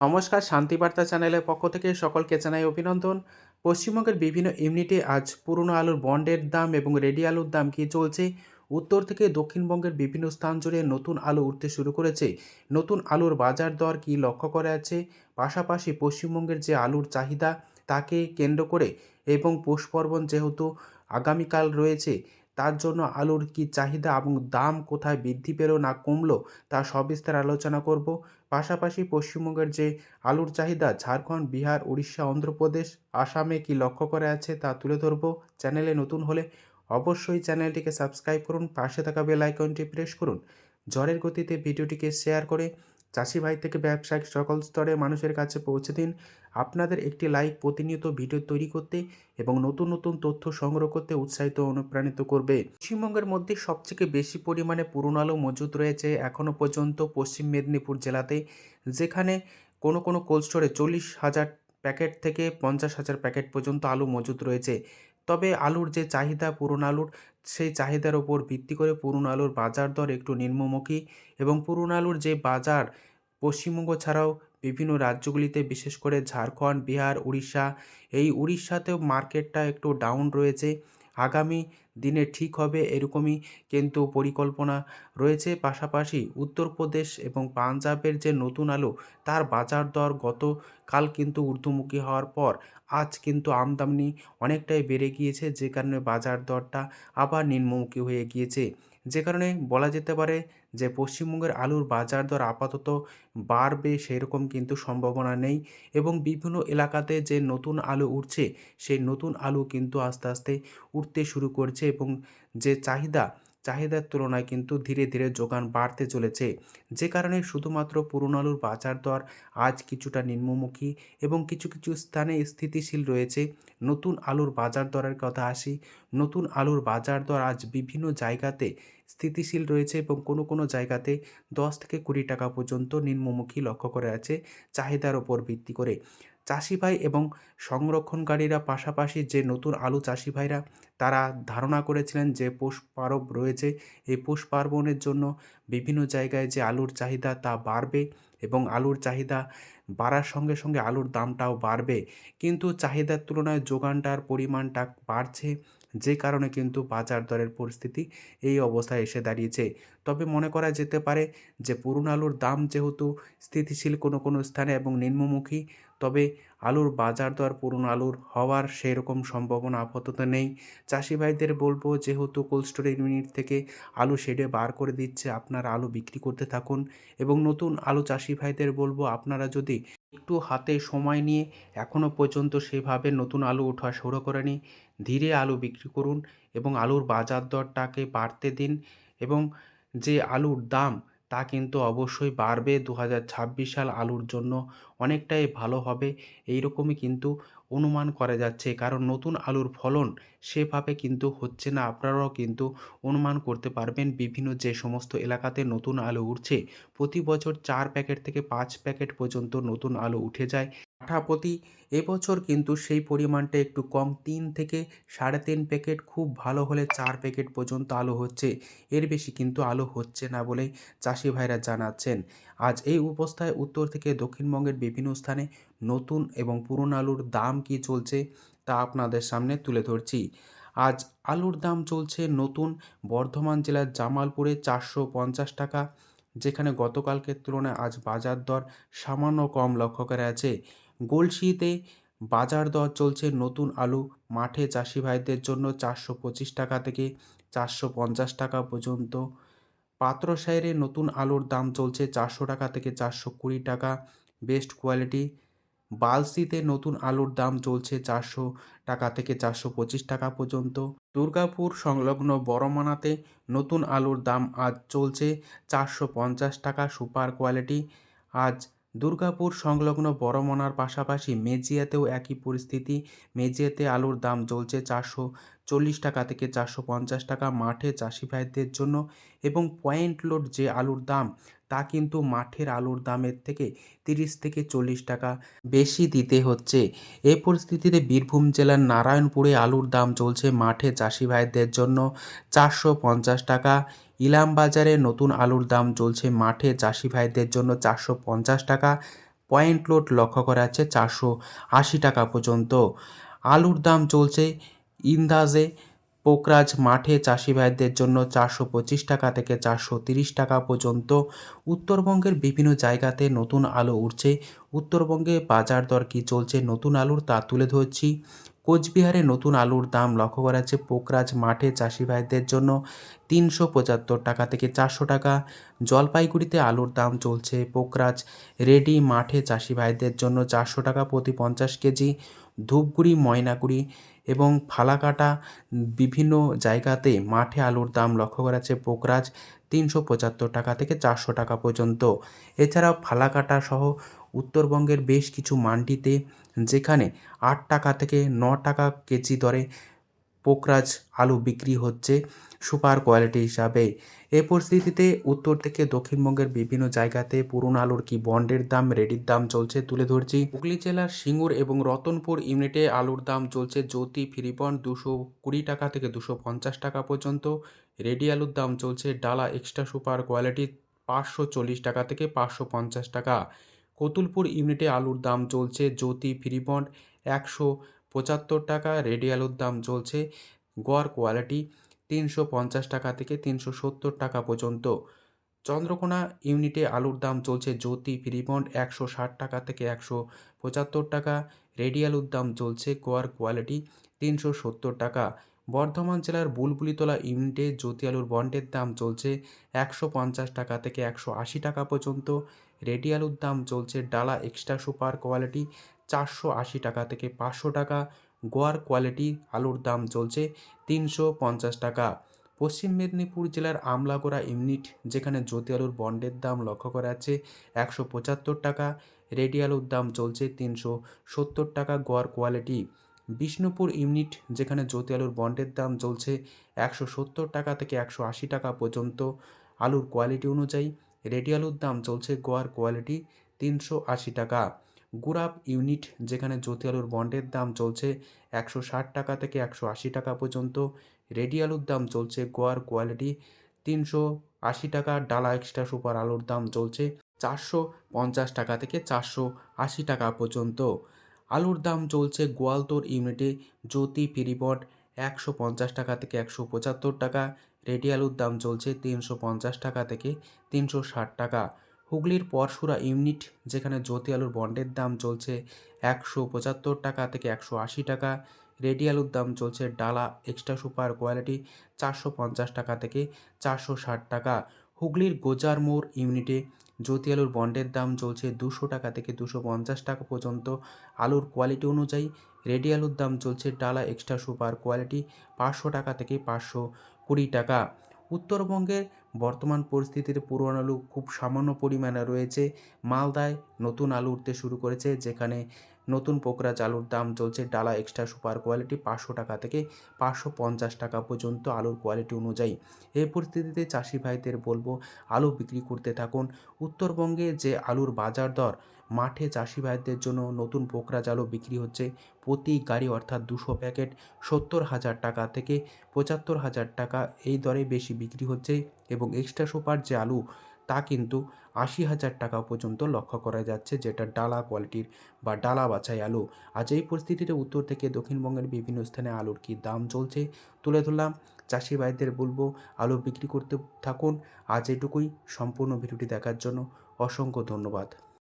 নমস্কার, শান্তিবার্তা চ্যানেলের পক্ষ থেকে সকলকে জানাই অভিনন্দন। পশ্চিমবঙ্গের বিভিন্ন ইউনিটে আজ পুরনো আলুর বন্ডের দাম এবং রেডি আলুর দাম কী চলছে? উত্তর থেকে দক্ষিণবঙ্গের বিভিন্ন স্থান জুড়ে নতুন আলু উঠতে শুরু করেছে। নতুন আলুর বাজার দর কী লক্ষ্য করা যাচ্ছে পাশাপাশি পশ্চিমবঙ্গের যে আলুর চাহিদা, তাকে কেন্দ্র করে এবং পৌষ পার্বণ যেহেতু আগামীকাল রয়েছে তার জন্য আলুর কী চাহিদা এবং দাম কোথায় বৃদ্ধি পেল না কমলো, তা সবিস্তার আলোচনা করব। পাশাপাশি পশ্চিমবঙ্গের যে আলুর চাহিদা, ঝাড়খণ্ড, বিহার, উড়িষ্যা, অন্ধ্রপ্রদেশ, আসামে কি লক্ষ্য করা আছে তা তুলে ধরব চ্যানেলে নতুন হলে। অবশ্যই চ্যানেলটিকে সাবস্ক্রাইব করুন, পাশে থাকা বেল আইকনটি প্রেস করুন। জ্বরের গতিতে ভিডিওটিকে শেয়ার করে চাষি ভাই থেকে ব্যবসায়িক সকল স্তরে মানুষের কাছে পৌঁছে দিন। আপনাদের একটি লাইক প্রতিনিয়ত ভিডিও তৈরি করতে এবং নতুন নতুন তথ্য সংগ্রহ করতে উৎসাহিত অনুপ্রাণিত করবে। পশ্চিমবঙ্গের মধ্যে সবথেকে বেশি পরিমাণে পুরনো আলু মজুদ রয়েছে এখনও পর্যন্ত পশ্চিম মেদিনীপুর জেলাতে, যেখানে কোনো কোনো কোল্ড স্টোরে চল্লিশ হাজার প্যাকেট থেকে পঞ্চাশ হাজার প্যাকেট পর্যন্ত আলু মজুদ রয়েছে। তবে আলুর যে চাহিদা পুরনো আলুর, সেই চাহিদার ওপর ভিত্তি করে পুরনো আলুর বাজার দর একটু নিম্নমুখী এবং পুরনো আলুর যে বাজার পশ্চিমবঙ্গ ছাড়াও বিভিন্ন রাজ্যগুলিতে, বিশেষ করে ঝাড়খণ্ড, বিহার, উড়িষ্যা। এই উড়িষ্যাতেও মার্কেটটা একটু ডাউন রয়েছে। আগামী দিনে ঠিক হবে এরকমই কিন্তু পরিকল্পনা রয়েছে। পাশাপাশি উত্তরপ্রদেশ এবং পাঞ্জাবের যে নতুন আলু, তার বাজার দর গতকাল কিন্তু ঊর্ধ্বমুখী হওয়ার পর আজ কিন্তু আমদানি অনেকটাই বেড়ে গিয়েছে, যে কারণে বাজার দরটা আবার নিম্নমুখী হয়ে গিয়েছে। যে কারণে বলা যেতে পারে যে পশ্চিমবঙ্গের আলুর বাজার দর আপাতত বাড়বে সেরকম কিন্তু সম্ভাবনা নেই এবং বিভিন্ন এলাকাতে যে নতুন আলু উঠছে, সেই নতুন আলু কিন্তু আস্তে আস্তে উঠতে শুরু করছে এবং যে চাহিদা, চাহিদার তুলনায় কিন্তু ধীরে ধীরে যোগান বাড়তে চলেছে। যে কারণে শুধুমাত্র পুরনো আলুর বাজার দর আজ কিছুটা নিম্নমুখী এবং কিছু কিছু স্থানে স্থিতিশীল রয়েছে। নতুন আলুর বাজার দরের কথা আসি, নতুন আলুর বাজার দর আজ বিভিন্ন জায়গাতে স্থিতিশীল রয়েছে এবং কোনো কোনো জায়গাতে দশ থেকে কুড়ি টাকা পর্যন্ত নিম্নমুখী লক্ষ্য করে আছে চাহিদার ওপর ভিত্তি করে। চাষি ভাই এবং সংরক্ষণকারীরা পাশাপাশি যে নতুন আলু চাষি ভাইরা, তারা ধারণা করেছিলেন যে পৌষ পারব রয়েছে। এই পৌষ পার্বণের জন্য বিভিন্ন জায়গায় যে আলুর চাহিদা তা বাড়বে এবং আলুর চাহিদা বাড়ার সঙ্গে সঙ্গে আলুর দামটাও বাড়বে। কিন্তু চাহিদার তুলনায় যোগানটার পরিমাণটা বাড়ছে। যে কারণে কিন্তু বাজার দরের পরিস্থিতি এই অবস্থায় এসে দাঁড়িয়েছে। তবে মনে করা যেতে পারে যে পুরনো আলুর দাম যেহেতু স্থিতিশীল কোনো কোনো স্থানে এবং নিম্নমুখী, তবে আলুর বাজার দর, পুরনো আলুর হওয়ার সেরকম সম্ভাবনা আপাতত নেই। চাষি ভাইদের বলব, যেহেতু কোল্ড স্টোরেজ ইউনিট থেকে আলু শেডে বার করে দিচ্ছে, আপনারা আলু বিক্রি করতে থাকুন। এবং নতুন আলু চাষি ভাইদের বলব, আপনারা যদি একটু হাতে সময় নিয়ে এখনও পর্যন্ত সেভাবে নতুন আলু ওঠা শুরু করেনি, ধীরে আলু বিক্রি করুন এবং আলুর বাজার দরটাকে বাড়তে দিন এবং যে আলুর দাম তা কিন্তু অবশ্যই বাড়বে। দু ছাব্বিশ সাল আলুর জন্য অনেকটাই ভালো হবে। এই রকমই কিন্তু অনুমান করা যাচ্ছে। কারণ নতুন আলুর ফলন সেভাবে কিন্তু হচ্ছে না। আপনারাও কিন্তু অনুমান করতে পারবেন বিভিন্ন যে সমস্ত এলাকাতে নতুন আলু উঠছে। প্রতি বছর চার প্যাকেট থেকে পাঁচ প্যাকেট পর্যন্ত নতুন আলু উঠে যায়। কাঠাপ্রতি এবছর কিন্তু সেই পরিমাণটা একটু কম, তিন থেকে সাড়ে তিন প্যাকেট, খুব ভালো হলে চার প্যাকেট পর্যন্ত আলু হচ্ছে। এর বেশি কিন্তু আলু হচ্ছে না বলেই চাষি ভাইরা জানাচ্ছেন। আজ এই অবস্থায় উত্তর থেকে দক্ষিণবঙ্গের বিভিন্ন স্থানে নতুন এবং পুরনো আলুর দাম কী চলছে তা আপনাদের সামনে তুলে ধরছি। আজ আলুর দাম চলছে নতুন বর্ধমান জেলার জামালপুরে চারশো পঞ্চাশ টাকা, যেখানে গতকালকের তুলনায় আজ বাজার দর সামান্য কম লক্ষ্য করা আছে গলসিতে বাজার দর চলছে নতুন আলু। মাঠে চাষি ভাইদের জন্য চারশো পঁচিশ টাকা থেকে চারশো পঞ্চাশ টাকা পর্যন্ত। পাত্রসাহেরে নতুন আলুর দাম চলছে চারশো টাকা থেকে চারশো কুড়ি টাকা। Best quality. বালসিতে নতুন আলুর দাম চলছে চারশো টাকা থেকে চারশো পঁচিশ টাকা পর্যন্ত। দুর্গাপুর সংলগ্ন বড়মানাতে নতুন আলুর দাম আজ চলছে চারশো পঞ্চাশ টাকা সুপার কোয়ালিটি। আজ দুর্গাপুর সংলগ্ন বড়মনার পাশাপাশি মেজিয়াতেও একই পরিস্থিতি। মেজিয়াতে আলুর দাম চলছে চারশো চল্লিশ টাকা থেকে চারশো পঞ্চাশ টাকা মাঠে চাষি ভাইদের জন্য এবং পয়েন্ট লোড যে আলুর দাম, তা কিন্তু মাঠের আলুর দামের থেকে তিরিশ থেকে চল্লিশ টাকা বেশি দিতে হচ্ছে। এ পরিস্থিতিতে বীরভূম জেলার নারায়ণপুরে আলুর দাম চলছে মাঠে চাষি ভাইদের জন্য চারশো পঞ্চাশ টাকা। ইলাম বাজারে নতুন আলুর দাম চলছে মাঠে চাষি ভাইদের জন্য চারশো পঞ্চাশ টাকা। পয়েন্ট লোড লক্ষ্য করা যাচ্ছে চারশো আশি টাকা পর্যন্ত। আলুর দাম চলছে ইন্দাজে পোকরাজ মাঠে চাষি ভাইদের জন্য চারশো পঁচিশ টাকা থেকে চারশো তিরিশ টাকা পর্যন্ত। উত্তরবঙ্গের বিভিন্ন জায়গাতে নতুন আলু উঠছে উত্তরবঙ্গে বাজার দর কী চলছে? নতুন আলুর তা তুলে ধরছি। কোচবিহারে নতুন আলুর দাম লক্ষ্য করা যাচ্ছে পোকরাজ মাঠে চাষি ভাইদের জন্য তিনশো পঁচাত্তর টাকা থেকে চারশো টাকা। জলপাইগুড়িতে আলুর দাম চলছে পোকরাজ রেডি মাঠে চাষি ভাইদের জন্য চারশো টাকা প্রতি পঞ্চাশ কেজি। ধূপগুড়ি, ময়নাগুড়ি এবং ফালাকাটা বিভিন্ন জায়গাতে মাঠে আলুর দাম লক্ষ্য করা যাচ্ছে পোকরাজ তিনশো পঁচাত্তর টাকা থেকে চারশো টাকা পর্যন্ত। এছাড়াও ফালাকাটা সহ উত্তরবঙ্গের বেশ কিছু মান্ডিতে যেখানে আট টাকা থেকে ন টাকা কেজি দরে পোকরাজ আলু বিক্রি হচ্ছে সুপার কোয়ালিটি হিসাবে। এই পরিস্থিতিতে উত্তর থেকে দক্ষিণবঙ্গের বিভিন্ন জায়গাতে পুরনো আলুর কি বন্ডের দাম, রেডির দাম চলছে তুলে ধরছি। হুগলি জেলার সিঙ্গুর এবং রতনপুর ইউনিটে আলুর দাম চলছে জ্যোতি ফ্রিবন দুশো কুড়ি টাকা থেকে দুশো পঞ্চাশ টাকা পর্যন্ত। রেডি আলুর দাম চলছে ডালা এক্সট্রা সুপার কোয়ালিটি পাঁচশো চল্লিশ টাকা থেকে পাঁচশো পঞ্চাশ টাকা। কতুলপুর ইউনিটে আলুর দাম চলছে জ্যোতি ফ্রিবন্ড একশো পঁচাত্তর টাকা রেডি আলুর দাম চলছে, গড় কোয়ালিটি তিনশো পঞ্চাশ টাকা থেকে তিনশো সত্তর টাকা পর্যন্ত। চন্দ্রকোনা ইউনিটে আলুর দাম চলছে জ্যোতি ফ্রিবন্ড একশো ষাট টাকা থেকে একশো পঁচাত্তর টাকা রেডি আলুর দাম চলছে গোয়ার কোয়ালিটি তিনশো সত্তর টাকা। বর্ধমান জেলার বুলবুলিতলা ইউনিটে জ্যোতি আলুর বন্ডের দাম চলছে একশো পঞ্চাশ টাকা থেকে একশো আশি টাকা পর্যন্ত। রেডি আলুর দাম চলছে ডালা এক্সট্রা সুপার কোয়ালিটি চারশো আশি টাকা থেকে পাঁচশো টাকা। গোয়ার কোয়ালিটি আলুর দাম চলছে তিনশো পঞ্চাশ টাকা। পশ্চিম মেদিনীপুর জেলার আমলাগোড়া ইউনিট, যেখানে জ্যোতি আলুর বন্ডের দাম লক্ষ্য করা যাচ্ছে একশো পঁচাত্তর টাকা। রেডি আলুর দাম চলছে তিনশো সত্তর টাকা গোয়ার কোয়ালিটি। বিষ্ণুপুর ইউনিট, যেখানে জ্যোতি আলুর বন্ডের দাম চলছে একশো সত্তর টাকা থেকে একশো আশি টাকা পর্যন্ত। আলুর কোয়ালিটি অনুযায়ী রেডি আলুর দাম চলছে গোয়ার কোয়ালিটি তিনশো আশি টাকা। গুরাব ইউনিট, যেখানে জ্যোতি আলুর বন্ডের দাম চলছে একশো ষাট টাকা থেকে একশো আশি টাকা পর্যন্ত। রেডি আলুর দাম চলছে গোয়ার কোয়ালিটি, তিনশো আশি টাকা। ডালা এক্সট্রা সুপার আলুর দাম চলছে চারশো পঞ্চাশ টাকা থেকে চারশো আশি টাকা পর্যন্ত। আলুর দাম চলছে গোয়ালতোর ইউনিটে, জ্যোতি ফিরিবট একশো পঞ্চাশ টাকা থেকে একশো পঁচাত্তর টাকা। রেডি আলুর দাম চলছে তিনশো পঞ্চাশ টাকা থেকে তিনশো ষাট টাকা। হুগলির পরশুরা ইউনিট, যেখানে জ্যোতি আলুর বন্ডের দাম চলছে একশো পঁচাত্তর টাকা থেকে একশো আশি টাকা, রেডি আলুর দাম চলছে ডালা এক্সট্রা সুপার কোয়ালিটি চারশো পঞ্চাশ টাকা থেকে চারশো ষাট টাকা। হুগলির গোজার মোড় ইউনিটে জ্যোতি আলুর বন্ডের দাম চলছে দুশো টাকা থেকে দুশো পঞ্চাশ টাকা পর্যন্ত। আলুর কোয়ালিটি অনুযায়ী রেডি আলুর দাম চলছে ডালা এক্সট্রা সুপার কোয়ালিটি পাঁচশো টাকা থেকে পাঁচশো কুড়ি টাকা। উত্তরবঙ্গের বর্তমান পরিস্থিতিতে পুরনো আলু খুব সামান্য পরিমাণে রয়েছে। মালদায় নতুন আলু উঠতে শুরু করেছে, যেখানে নতুন পোকরাজ চালুর দাম চলছে ডালা এক্সট্রা সুপার কোয়ালিটি পাঁচশো টাকা থেকে পাঁচশো পঞ্চাশ টাকা পর্যন্ত আলুর কোয়ালিটি অনুযায়ী। এই পরিস্থিতিতে চাষি ভাইদের বলব, আলু বিক্রি করতে থাকুন। উত্তরবঙ্গে যে আলুর বাজার দর মাঠে চাষি ভাইদের জন্য নতুন পোকরাজ আলু বিক্রি হচ্ছে। প্রতি গাড়ি অর্থাৎ দুশো প্যাকেট সত্তর হাজার টাকা থেকে পঁচাত্তর হাজার টাকা এই দরে বেশি বিক্রি হচ্ছে এবং এক্সট্রা সুপার যে আলু, তা কিন্তু আশি হাজার টাকা পর্যন্ত লক্ষ্য করা যাচ্ছে যেটা ডালা কোয়ালিটির বা ডালা বাছাই আলু। আজ এই পরিস্থিতিতে উত্তর থেকে দক্ষিণবঙ্গের বিভিন্ন স্থানে আলুর কী দাম চলছে তুলে ধরলাম। চাষি ভাইদের বলব, আলু বিক্রি করতে থাকুন। আজ এটুকুই। সম্পূর্ণ ভিডিওটি দেখার জন্য অসংখ্য ধন্যবাদ।